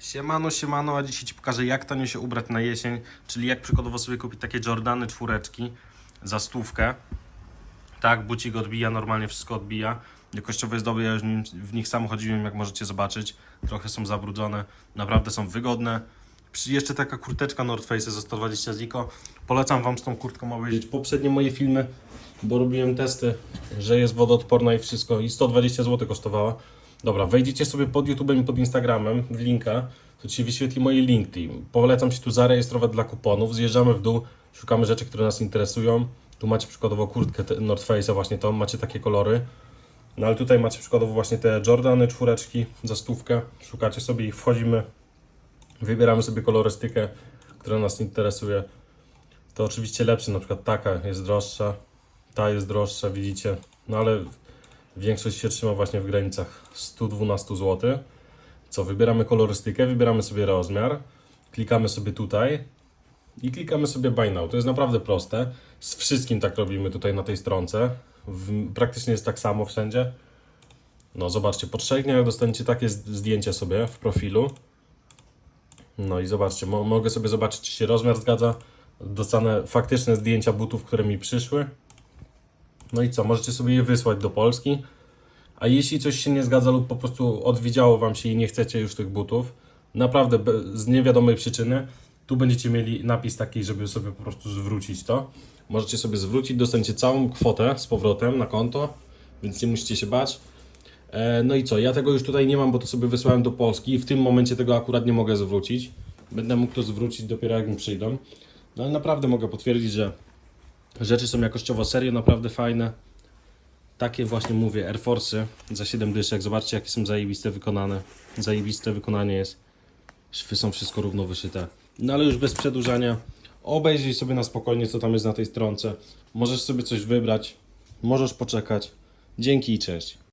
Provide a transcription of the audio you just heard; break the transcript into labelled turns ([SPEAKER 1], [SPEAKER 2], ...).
[SPEAKER 1] Siemano, siemano, a dzisiaj Ci pokażę jak tanio się ubrać na jesień, czyli jak przykładowo sobie kupić takie Jordany czwóreczki za stówkę. Tak, bucik odbija, normalnie wszystko odbija. Jakościowo jest dobre, ja już w nich sam chodziłem, jak możecie zobaczyć. Trochę są zabrudzone, naprawdę są wygodne. Jeszcze taka kurteczka North Face za 120 ziko. Polecam Wam z tą kurtką obejrzeć poprzednie moje filmy, bo robiłem testy, że jest wodoodporna i wszystko. I 120 zł kosztowała. Dobra, wejdziecie sobie pod YouTube'em i pod Instagramem w linka, to Ci wyświetli moje linki. Polecam się tu zarejestrować dla kuponów. Zjeżdżamy w dół, szukamy rzeczy, które nas interesują. Tu macie przykładowo kurtkę North Face'a, właśnie tą, macie takie kolory. No ale tutaj macie przykładowo właśnie te Jordany czwóreczki za stówkę. Szukacie sobie ich, wchodzimy, wybieramy sobie kolorystykę, która nas interesuje. To oczywiście lepsze, na przykład taka jest droższa, ta jest droższa, widzicie. No ale większość się trzyma właśnie w granicach 112 zł. Co, wybieramy kolorystykę, wybieramy sobie rozmiar, klikamy sobie tutaj i klikamy sobie Buy Now. To jest naprawdę proste. Z wszystkim tak robimy tutaj na tej stronce. W, praktycznie jest tak samo wszędzie. No zobaczcie, po trzech dniach dostaniecie takie zdjęcie sobie w profilu. No i zobaczcie, mo mogę sobie zobaczyć, czy się rozmiar zgadza. Dostanę faktyczne zdjęcia butów, które mi przyszły. No i co, możecie sobie je wysłać do Polski. A jeśli coś się nie zgadza lub po prostu odwidziało Wam się i nie chcecie już tych butów, naprawdę z niewiadomej przyczyny, tu będziecie mieli napis taki, żeby sobie po prostu zwrócić to. Możecie sobie zwrócić, dostaniecie całą kwotę z powrotem na konto, więc nie musicie się bać. E, no i co, ja tego już tutaj nie mam, bo to sobie wysłałem do Polski i w tym momencie tego akurat nie mogę zwrócić. Będę mógł to zwrócić dopiero jak mi przyjdą. No ale naprawdę mogę potwierdzić, że rzeczy są jakościowo serio naprawdę fajne. Takie właśnie mówię, Air Force'y za 7 dyszek. Zobaczcie jakie są zajebiste wykonane. Zajebiste wykonanie jest. Szwy są wszystko równo wyszyte. No ale już bez przedłużania. Obejrzyj sobie na spokojnie co tam jest na tej stronce. Możesz sobie coś wybrać. Możesz poczekać. Dzięki i cześć.